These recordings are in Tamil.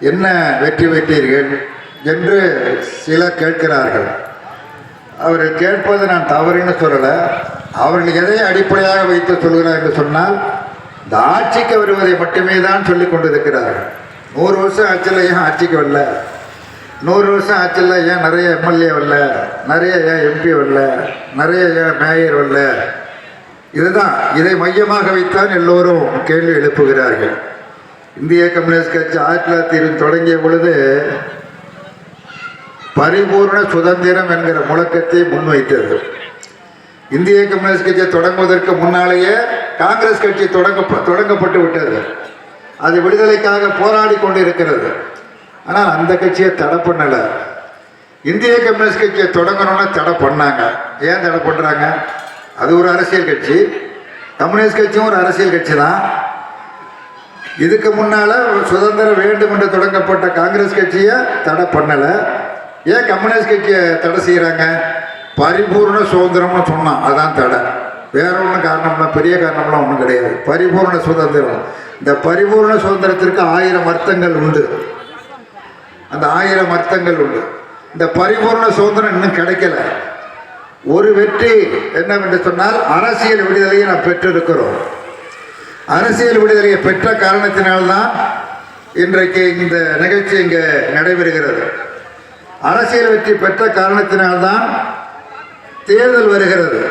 என்ன வெற்றி பெற்றீர்கள் என்று சிலர் கேட்கிறார்கள். அவர்கள் கேட்பது நான் தவறுன்னு சொல்லலை. அவர்கள் எதை அடிப்படையாக வைத்து சொல்கிறார் என்று சொன்னால் இந்த ஆட்சிக்கு வருவதை மட்டுமே தான் சொல்லி கொண்டிருக்கிறார்கள். நூறு வருஷம் ஆட்சியில் ஏன் ஆட்சிக்கு வரல? நூறு வருஷம் ஆட்சியில் ஏன் நிறைய எம்எல்ஏ வரல? நிறைய ஏன் எம்பி வரல? நிறைய ஏன் மேயர் வரல? இதுதான் இதை மையமாக வைத்தான் எல்லோரும் கேள்வி எழுப்புகிறார்கள். இந்திய கம்யூனிஸ்ட் கட்சி ஆயிரத்தி தொள்ளாயிரத்தி தொடங்கிய பொழுது பரிபூர்ண சுதந்திரம் என்கிற முழக்கத்தை முன்வைத்தது. இந்திய கம்யூனிஸ்ட் கட்சியை தொடங்குவதற்கு முன்னாலேயே காங்கிரஸ் கட்சி தொடங்க தொடங்கப்பட்டு விட்டது. அது விடுதலைக்காக போராடி கொண்டு இருக்கிறது ஆனால் அந்த கட்சியை தடை பண்ணலை. இந்திய கம்யூனிஸ்ட் கட்சியை தொடங்கணும்னு தடை பண்ணாங்க. ஏன் தடை பண்ணுறாங்க அது ஒரு அரசியல் கட்சி. கம்யூனிஸ்ட் கட்சியும் ஒரு அரசியல் கட்சி தான் இதுக்கு முன்னால சுதந்திரம் வேண்டும் என்று தொடங்கப்பட்ட காங்கிரஸ் கட்சியை தடை பண்ணலை. ஏன் கம்யூனிஸ்ட் கட்சியை தடை செய்கிறாங்க பரிபூர்ண சுதந்திரம்னு சொன்னான் அதான் தடை. வேற ஒன்றும் காரணம்லாம் பெரிய காரணம்லாம் ஒன்றும் கிடையாது. பரிபூர்ண சுதந்திரம். இந்த பரிபூர்ண சுதந்திரத்திற்கு ஆயிரம் அர்த்தங்கள் உண்டு. அந்த ஆயிரம் அர்த்தங்கள் உண்டு. இந்த பரிபூர்ண சுதந்திரம் இன்னும் கிடைக்கல. ஒரு வெற்றி என்னவென்று சொன்னால் அரசியல் விடுதலையை நாம் பெற்றிருக்கிறோம். அரசியல் விடுதலையை பெற்ற காரணத்தினால்தான் இன்றைக்கு இந்த நிகழ்ச்சி இங்கே நடைபெறுகிறது. அரசியல் வெற்றி பெற்ற காரணத்தினால்தான் தேர்தல் வருகிறது.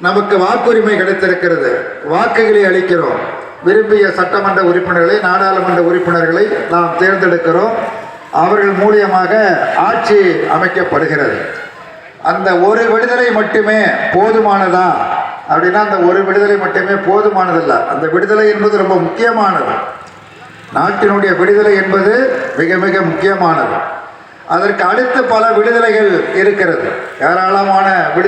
நமக்கு வாக்குரிமை கிடைத்திருக்கிறது. வாக்குகளை அளிக்கிறோம். விரும்பிய சட்டமன்ற உறுப்பினர்களை நாடாளுமன்ற உறுப்பினர்களை நாம் தேர்ந்தெடுக்கிறோம். அவர்கள் மூலியமாக ஆட்சி அமைக்கப்படுகிறது. அந்த ஒரு விடுதலை மட்டுமே போதுமானதா? அப்படின்னா அந்த ஒரு விடுதலை மட்டுமே போதுமானதல்ல. அந்த விடுதலை என்பது ரொம்ப முக்கியமானது. நாட்டினுடைய விடுதலை என்பது மிக மிக முக்கியமானது. அதற்கு அடுத்து பல விடுதலைகள் இருக்கிறது. ஏராளமான விடுதலை